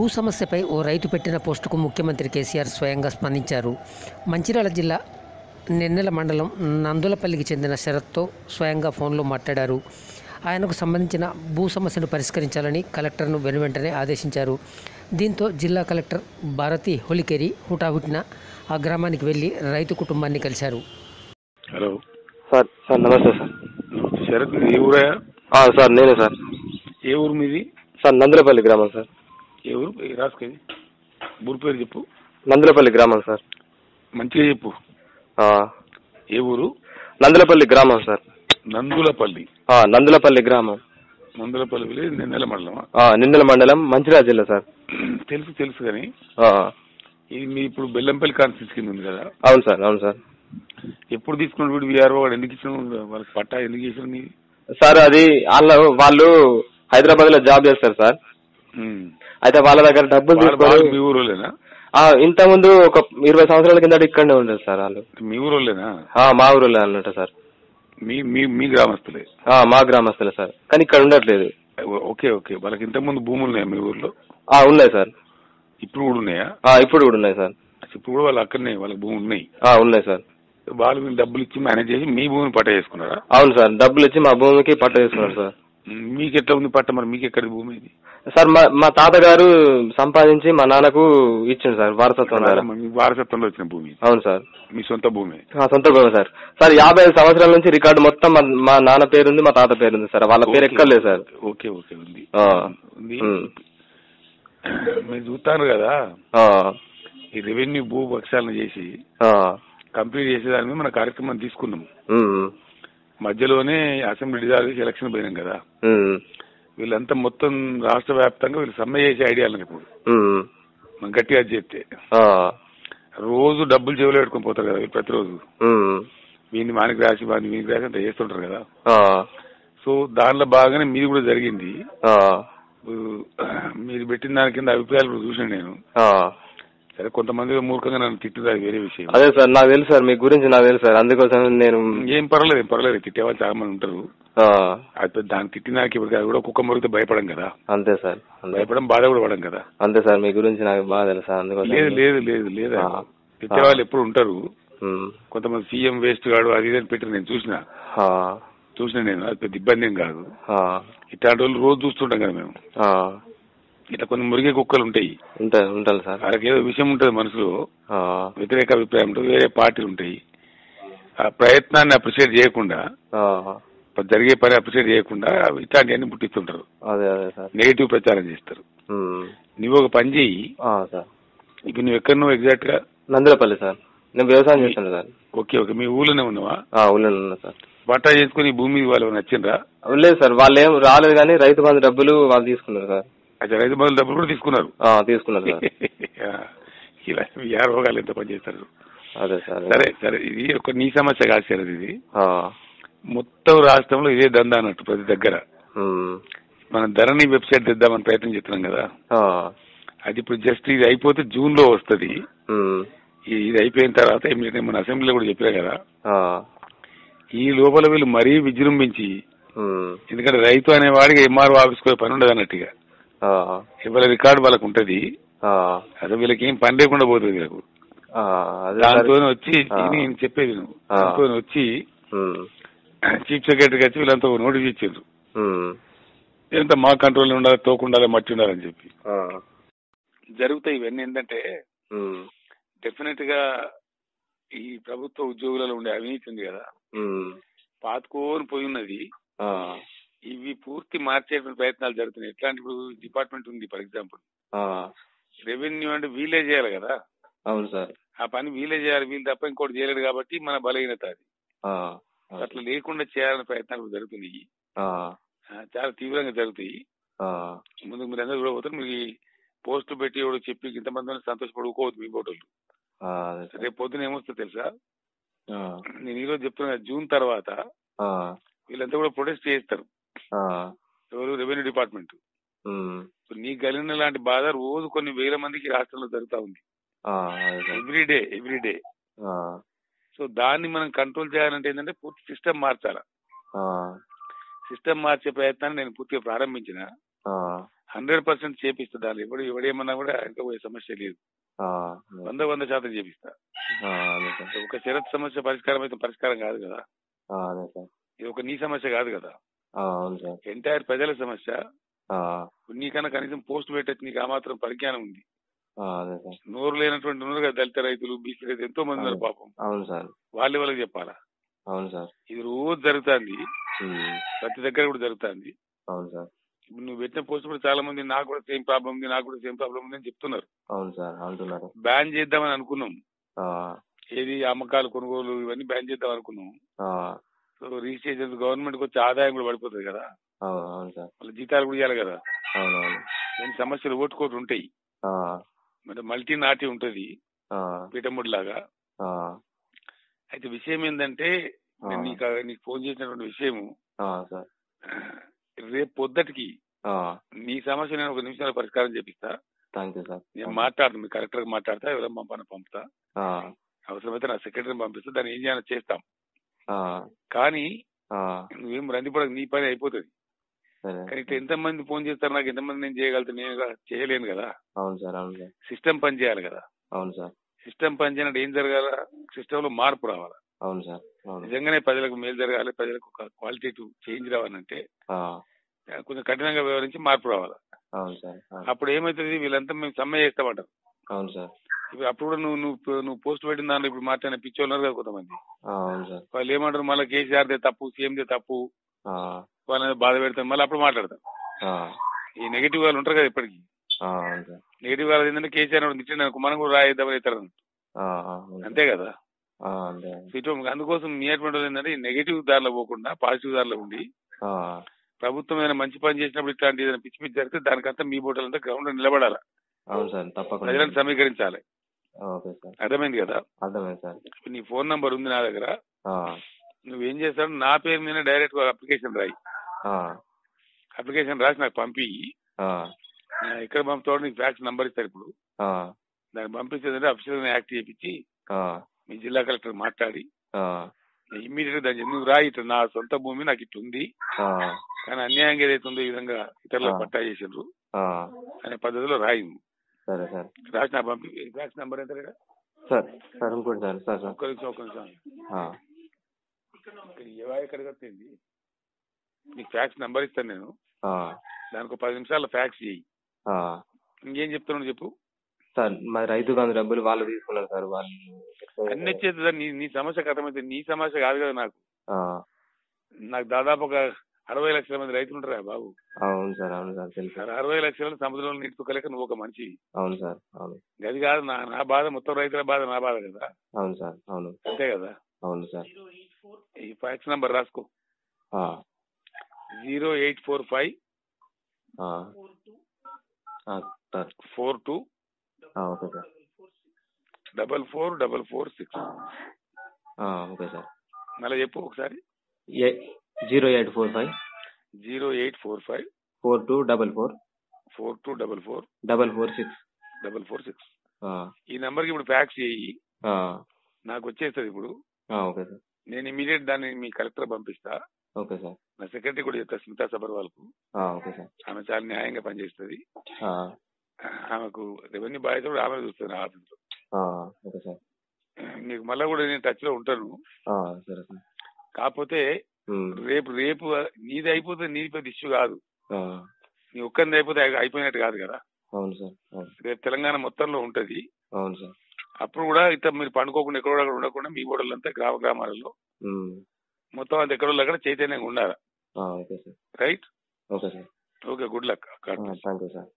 భూ సమస్యపై ఓ రైతు పెట్టిన పోస్టుకు ముఖ్యమంత్రి కేసీఆర్ స్వయంగా స్పందించారు. మంచిర్యాల జిల్లా నెన్నెల మండలం నందులపల్లికి చెందిన శరత్తో స్వయంగా ఫోన్లో మాట్లాడారు. ఆయనకు సంబంధించిన భూ సమస్యను పరిష్కరించాలని కలెక్టర్ను వెనువెంటనే ఆదేశించారు. దీంతో జిల్లా కలెక్టర్ భారతి హొలికేరి హుటాహుటిన ఆ గ్రామానికి వెళ్ళి రైతు కుటుంబాన్ని కలిశారు. హలో. సార్ సార్ నమస్తే సార్. శరత్ ఏ ఊరా? ఆ, సార్ నేనే సార్. ఏ ఊరు మీది? సార్ నందులపల్లి గ్రామం సార్. ఏ ఊరు? ఏ రాసుకొని ఊరు పేరు చెప్పు. నందులపల్లి గ్రామం సార్. మంచిగా చెప్పు. ఆ, ఏ ఊరు? నందులపల్లి గ్రామం సార్. నందులపల్లి. ఆ, నందులపల్లి గ్రామం. నందులపల్లి విలేజ్ నెన్నెల మండలమా ఆ, నిందల మండలం మంచిర్యాల జిల్లా సార్. తెలుసు తెలుసు కానీ. ఆ, ఇది మీ ఇప్పుడు బెల్లంపల్లి కాన్స్టిట్యూన్స్ కింద ఉంది కదా? అవును సార్ అవును సార్. ఎప్పుడు తీసుకున్నాడు వీడు వీఆర్ఓ? వాడు ఎందుకు ఇచ్చిన వాళ్ళకి పట్టా ఎందుకు చేసిన నీ సార్ అది వాళ్ళ వాళ్ళు హైదరాబాద్లో జాబ్ చేస్తారు సార్. అయితే వాళ్ళ దగ్గర డబ్బులు మీ ఊరోళ్ళేనా? ఆ, ఇంత ముందు ఒక ఇరవై సంవత్సరాల కింద ఇక్కడనే ఉండేది సార్ వాళ్ళు. మీ ఊరోళ్ళేనా? ఆ, మా ఊరిలో అన్నట్టు సార్. మీ మీ మీ గ్రామస్తులే? మా గ్రామస్తులే సార్. కానీ ఇక్కడ ఉండట్లేదు. Okay okay. వాళ్ళకి ఇంతకుముందు భూములు ఉన్నాయా మీ ఊర్లో? ఉన్నాయి సార్. ఇప్పుడు కూడా ఉన్నాయా? ఇప్పుడు కూడా ఉన్నాయి సార్. ఇప్పుడు కూడా వాళ్ళు అక్కడనే వాళ్ళకి భూములు ఉన్నాయి. ఆ, ఉన్నాయి సార్. వాళ్ళు మీకు డబ్బులు ఇచ్చి మేనేజ్ చేసి మీ భూమిని పట్ట చేసుకున్నారా అవును సార్. డబ్బులు ఇచ్చి మా భూమికి పట్ట తీసుకున్నారు సార్. మీకు ఎట్లా ఉంది పట్ట మరి? మీకు ఎక్కడ భూమి ఇది? సార్ మా మా తాతగారు సంపాదించి మా నాన్నకు ఇచ్చిండు సార్ వారసత్వం ద్వారా మీ వారసత్వంలో వచ్చిన భూమి. అవును సార్. మీ సొంత భూమి? ఆ, సొంత భూమి సార్. సార్ యాభై ఐదు సంవత్సరాల నుంచి రికార్డు మొత్తం మా- మా నాన్న పేరుంది మా తాత పేరుంది సార్. వాళ్ళ పేరు ఎక్కర్లేదు సార్. ఓకే ఓకే ఉంది. ఆ. ఉంది. ఉమ్. మీరు చూస్తాను కదా? ఆ, ఈ రెవెన్యూ భూ పక్షాలను చేసి ఆ, కంప్లీట్ చేసేదాని మీద మన కార్యక్రమం తీసుకున్నాం. ఉమ్, మధ్యలోనే అసెంబ్లీ డిజాల్వ్ ఎలక్షన్ పోయినాం కదా. వీళ్ళంతా మొత్తం రాష్ట్ర వ్యాప్తంగా వీళ్ళు సమ్మె చేసే ఐడియాలు ఇప్పుడు. మనం గట్టిగా చెప్తే. రోజు డబ్బులు చెవులు పెట్టుకొని పోతారు కదా ప్రతిరోజు. వీడిని మానికి రాసి వాడిని వీనికి రాసి అంత చేస్తుంటారు కదా. సో దానిలో బాగానే మీది కూడా జరిగింది. మీరు పెట్టిన దాని కింద అభిప్రాయాలు చూసాను నేను. సరే కొంతమంది మూర్ఖంగా నన్ను తిట్టుతారు అది వేరే విషయం. అదే సార్ నాకు తెలుసు సార్ మీ గురించి నాకు తెలుసు సార్ అందుకోసం నేను ఏం పర్వాలేదు పర్వాలేదు తిట్టేవాళ్ళు చాలా మంది ఉంటారు. పెద్ద దాన్ని తిట్టిన దానికి ఇప్పుడు కూడా కుక్క మురిగితే భయపడం కదా. అంతే సార్ భయపడం బాధ కూడా పడం కదా. అంతే సార్ మీ గురించి నాకు బాగా తెలుసు సార్ అందుకోసం లేదు లేదు లేదు లేదు. తిట్టేవాళ్ళు ఎప్పుడు ఉంటారు. కొంతమంది సీఎం వేస్ట్ గాడు అది ఇది పెట్టి నేను చూసిన. చూసిన నేను అది పెద్ద ఇబ్బంది ఏం కాదు. ఇట్లాంటి వాళ్ళు రోజు చూస్తుంటాం కదా మేము. ఇట్లా కొన్ని మురిగే కుక్కలు ఉంటాయి. ఉంటా ఉంటాను సార్. వాళ్ళకి ఏదో విషయం ఉంటుంది మనసులో. వ్యతిరేక అభిప్రాయం ఉంటుంది వేరే పార్టీలు ఉంటాయి. ఆ ప్రయత్నాన్ని అప్రిషియేట్ చేయకుండా జరిగే పని అప్రిషియేట్ చేయకుండా ఇట్లాంటివన్నీ పుట్టిస్తుంటారు. అదే అదే సార్. నెగిటివ్ ప్రచారం చేస్తారు. నువ్వు ఒక పని చేయి ఇప్పుడు నువ్వు ఎక్కడ నువ్వు ఎగ్జాక్ట్గా నందిరపల్లి సార్. నేను వ్యవసాయం చేస్తాను సార్. Okay okay. మీ ఊళ్ళోనే ఉన్నావా? ఆ, ఊళ్ళో ఉన్నా సార్. పట్టా చేసుకుని భూమి వాళ్ళు నచ్చిండ్రా లేదు సార్. వాళ్ళు ఏం రాలేదు కానీ రైతు బంధు డబ్బులు వాళ్ళు తీసుకున్నారు సార్. అయితే రైతు బంధువుల డబ్బులు కూడా తీసుకున్నారు. తీసుకున్నారు ఇలా ఏ రోగాలు ఎంత పని చేస్తారు అదే సార్ సరే సరే ఇది ఒక నీ సమస్య కాదు సార్ ఇది. మొత్తం రాష్ట్రంలో ఇదే దందా అన్నట్టు ప్రతి దగ్గర. మనం ధరణి వెబ్సైట్ తెద్దామని ప్రయత్నం చేస్తున్నాం కదా. అది ఇప్పుడు జస్ట్ ఇది అయిపోతే జూన్లో వస్తుంది ఇది అయిపోయిన తర్వాత మన అసెంబ్లీలో కూడా చెప్పినా కదా. ఈ లోపల వీళ్ళు మరీ విజృంభించి ఎందుకంటే రైతు అనేవాడికి ఎంఆర్ఓ ఆఫీస్ పోయే పని ఉండదు అన్నట్టుగా. ఇవాళ రికార్డు వాళ్ళకు ఉంటది. అసలు వీళ్ళకి ఏం పని లేకుండా పోతుంది వీళ్ళకు. అదే సార్ దాంతో వచ్చి నేను చెప్పేది నువ్వు. దాంతో వచ్చి చీఫ్ సెక్రటరీకి వచ్చి వీళ్ళంతా నోటీస్ ఇచ్చారు ఉమ్, ఎంత మా కంట్రోల్ ఉండాలి తోకు ఉండాలి మట్టి ఉండాలని చెప్పి. జరుగుతాయి ఇవన్నీ ఏంటంటే డెఫినెట్గా ఈ ప్రభుత్వ ఉద్యోగులలో ఉండే అవినీతి ఉంది కదా. పాతుకోని పోయి ఉన్నది. ఇవి పూర్తి మార్చేటువంటి ప్రయత్నాలు జరుగుతున్నాయి. ఎట్లాంటి ఇప్పుడు డిపార్ట్మెంట్ ఉంది ఫర్ ఎగ్జాంపుల్. రెవెన్యూ అంటే వీలే చేయాలి కదా. అవును సార్. ఆ పని వీలే చేయాలి వీళ్ళు తప్ప ఇంకోటి చేయలేడు కాబట్టి మన బలహీనత అది. అట్లా లేకుండా చేయాలనే ప్రయత్నాలు జరుగుతున్నాయి. చాలా తీవ్రంగా జరుగుతాయి. ముందు మీరు అందరూ కూడా పోతారు. మీరు పోస్టులు పెట్టి చెప్పి ఇంతమంది సంతోషపడుకోవద్దు మీ సార్. రేపు పొద్దున ఏమొస్తుంది తెలుసా? నేను ఈ రోజు చెప్తున్నా జూన్ తర్వాత వీళ్ళంతా కూడా ప్రొటెస్ట్ చేస్తారు ఎవరు? Revenue department. నీకు కలిగిన లాంటి బాధ రోజు కొన్ని వేల మందికి రాష్ట్రంలో జరుగుతా ఉంది. ఆ, అదే. Sir every day every day. ఆ, సో దాన్ని మనం కంట్రోల్ చేయాలంటే ఏంటంటే పూర్తి సిస్టమ్ మార్చాలా. సిస్టమ్ మార్చే ప్రయత్నాన్ని నేను పూర్తిగా ప్రారంభించిన. హండ్రెడ్ పర్సెంట్ చేపిస్తా. దాని ఎవడు ఎవడేమన్నా కూడా ఇంకా పోయే సమస్య లేదు. వంద వంద శాతం చేపిస్తా. ఒక షరత్ సమస్య పరిష్కారం అయితే పరిష్కారం కాదు కదా. ఇది ఒక నీ సమస్య కాదు కదా. అవును సార్ ఎంటైర్ ప్రజల సమస్య. నీకన్నా కనీసం పోస్ట్ పెట్టచ్చు నీకు ఆ మాత్రం పరిజ్ఞానం ఉంది. అదే సార్. నోరు లేనటువంటి ఉన్నారు కదా దళిత రైతులు బీసీ రైతులు ఎంతో మంది ఉన్నారు పాపం. అవును సార్. వాళ్ళే వాళ్ళకి చెప్పాలా? అవును సార్. ఇది రోజు జరుగుతుంది. ప్రతి దగ్గర కూడా జరుగుతుంది. అవును సార్. ఇప్పుడు నువ్వు పెట్టిన పోస్ట్ కూడా చాలా మంది నాకు కూడా సేమ్ ప్రాబ్లం ఉంది నాకు కూడా సేమ్ ప్రాబ్లం ఉంది అని చెప్తున్నారు. అవును సార్ అంటున్నారు. బ్యాన్ చేద్దామని అనుకున్నాం. ఏది అమ్మకాలు కొనుగోలు ఇవన్నీ బ్యాన్ చేద్దాం అనుకున్నాం. సో రిజిస్ట్రేషన్ గవర్నమెంట్కి వచ్చే ఆదాయం కూడా పడిపోతుంది కదా. అవును అవును సార్. వాళ్ళ జీతాలు కూడా ఇవ్వాలి కదా. కొన్ని సమస్యలు ఓటుకోటి ఉంటాయి. అంటే మల్టీ నాటి ఉంటది. పీఠముడి లాగా అయితే విషయం ఏంటంటే నేను. నీకు నీకు ఫోన్ చేసినటువంటి విషయము. రేపు పొద్దుటికి నీ సమస్య నేను ఒక నిమిషంలో పరిష్కారం చేపిస్తా. నేను మాట్లాడను మీ కలెక్టర్ మాట్లాడతా ఎవరైనా పంపని పంపుతా. అవసరమైతే నా సెక్రటరీని పంపిస్తా దాన్ని ఏం చేయాలో చేస్తాం. కానీ నువ్వేం రందిపడక నీ పని అయిపోతుంది. కానీ ఇట్లా ఎంతమంది ఫోన్ చేస్తారు నాకు ఎంతమంది నేను చేయగలుగుతా నేను చేయలేను కదా. అవును సార్ అవును సార్. సిస్టమ్ పని చేయాలి కదా. అవును సార్. సిస్టమ్ పని చేయనట్టు ఏం జరగాల? సిస్టమ్లో మార్పు రావాలి? అవును సార్ నిజంగానే ప్రజలకు మేలు జరగాలి ప్రజలకు ఒక క్వాలిటేటివ్ చేంజ్ రావాలంటే కొంచెం కఠినంగా వ్యవహరించి మార్పు రావాలి. అవును సార్. అప్పుడు ఏమవుతుంది వీళ్ళంతా మేము సమ్మె చేస్తామంటారు అవును సార్. అప్పుడు కూడా నువ్వు నువ్వు నువ్వు పోస్ట్ పెట్టిన దాంట్లో ఇప్పుడు మాట్లాడిన పిచ్చి ఉన్నారు కదా కొంతమంది. వాళ్ళు ఏమంటారు? మళ్ళీ కేసీఆర్ దే తప్పు సీఎం దే తప్పు. వాళ్ళని బాధ పెడతారు. మళ్ళీ అప్పుడు మాట్లాడతారు ఆ, ఈ నెగిటివ్ వాళ్ళు ఉంటారు కదా ఇప్పటికి. నెగిటివ్ వాళ్ళు ఏంటంటే కేసీఆర్ తిట్టిన మనం కూడా రాయిద్దామని సార్. అంతే కదా? ఇటు అందుకోసం మీ అటువంటి వాళ్ళు ఏంటంటే ఈ నెగిటివ్ దారిలో పోకుండా పాజిటివ్ దారిలో ఉండి ప్రభుత్వం ఏదైనా మంచి పని చేసినప్పుడు ఇట్లాంటి ఏదైనా పిచ్చి పిచ్చి జరిగితే దానికంతా మీ బోటలంతా గ్రౌండ్లో నిలబడాలి. అవును సార్ తప్పకుండా. ప్రజలను సమీకరించాలి. Okay sir. అర్థమైంది కదా? అర్థమైంది సార్. నీ ఫోన్ నంబర్ ఉంది నా దగ్గర. నువ్వేం చేస్తావు? నా పేరు మీద డైరెక్ట్ అప్లికేషన్ రాయి. అప్లికేషన్ రాసి నాకు పంపి. ఎక్కడ పంపుతాడు నీకు ఫ్యాక్స్ నంబర్ ఇస్తారు ఇప్పుడు. దాన్ని పంపించేదంటే అఫీషియల్ యాక్ట్ చేయించి మీ జిల్లా కలెక్టర్ మాట్లాడి ఇమ్మీడియట్గా దాన్ని నువ్వు రాయి? ఇట్లా నా సొంత భూమి నాకు ఇట్లా ఉంది. కానీ అన్యాయంగా ఏదైతే ఉందో ఈ విధంగా ఇతరులకు. పట్టా చేసిండ్రు అనే పద్ధతిలో రాయి నువ్వు. సరే సార్. రాసి నాకు పంపి ఫ్యాక్స్ నంబర్ ఎంత? సార్ సార్ ఇంకోటి సార్ సార్ సార్. ఒక్క నిమిషం ఒక్క నిమిషం. ఎక్కడికి వస్తుంది? నీకు ఫ్యాక్స్ నంబర్ ఇస్తాను నేను. దానికి ఒక పది నిమిషాల్లో ఫ్యాక్స్ చేయి. ఇంకేం చెప్తున్నావు చెప్పు. సార్ మరి రైతు బంధు డబ్బులు వాళ్ళు తీసుకున్నారు సార్ వాళ్ళు అన్ని వచ్చేది నీ నీ సమస్య కథమైతే నీ సమస్య కాదు కదా నాకు. నాకు దాదాపు ఒక అరవై లక్షల మంది రైతులు ఉంటారా బాబు. అవును సార్ అవును సార్ తెలుసు. సార్ అరవై లక్షల సముద్రంలో నీటితోకలేక నువ్వు ఒక మనిషి. అవును సార్ అవును. గది కాదు నా నా బాధ మొత్తం రైతుల బాధ నా బాధ కదా. అవును సార్ అవును. అంతే కదా. అవును సార్. ఈ ఫ్యాక్స్ నంబర్ రాసుకో. Zero eight four five four two okay sir. Double four double four six. Okay sir. మళ్ళీ చెప్పు ఒకసారి. ఏ zero eight four five. Zero eight four five. Four two double four. Four two double four. Double four six. Double four six. ఈ నంబర్కి ఇప్పుడు fax చేయి. నాకు వచ్చేస్తుంది ఇప్పుడు. Okay sir. నేను ఇమీడియట్ దాన్ని మీ కలెక్టర్ పంపిస్తా. Okay sir. నా సెక్రటరీ కూడా చెప్తా స్మితా సబర్వాల్కు ఓకే సార్. ఆమె చాలా న్యాయంగా పనిచేస్తుంది. ఆమెకు రెవెన్యూ బాధ్యత కూడా ఆమె చూస్తుంది ఆఫీస్లో ఓకే సార్. నీకు మళ్ళీ కూడా నేను టచ్లో ఉంటాను. ఆ, సరే సార్. కాకపోతే రేపు రేపు నీది అయిపోతే నీది పెద్ద ఇష్యూ కాదు. ఆ, నీ ఒక్కరిది అయిపోతే అయి- అయిపోయినట్టు కాదు కదా. అవును సార్ రేపు తెలంగాణ మొత్తంలో ఉంటది. అవును సార్. అప్పుడు కూడా ఇట్లా మీరు పండుకోకుండా ఎక్కడో అక్కడ ఉండకుండా మీ ఓడలంతా గ్రామ గ్రామాలలో మొత్తం అంత ఎక్కడో అక్కడ చైతన్యంగా ఉండాలి? ఆ, okay sir. Right? Okay sir. Okay good luck. Thank you sir.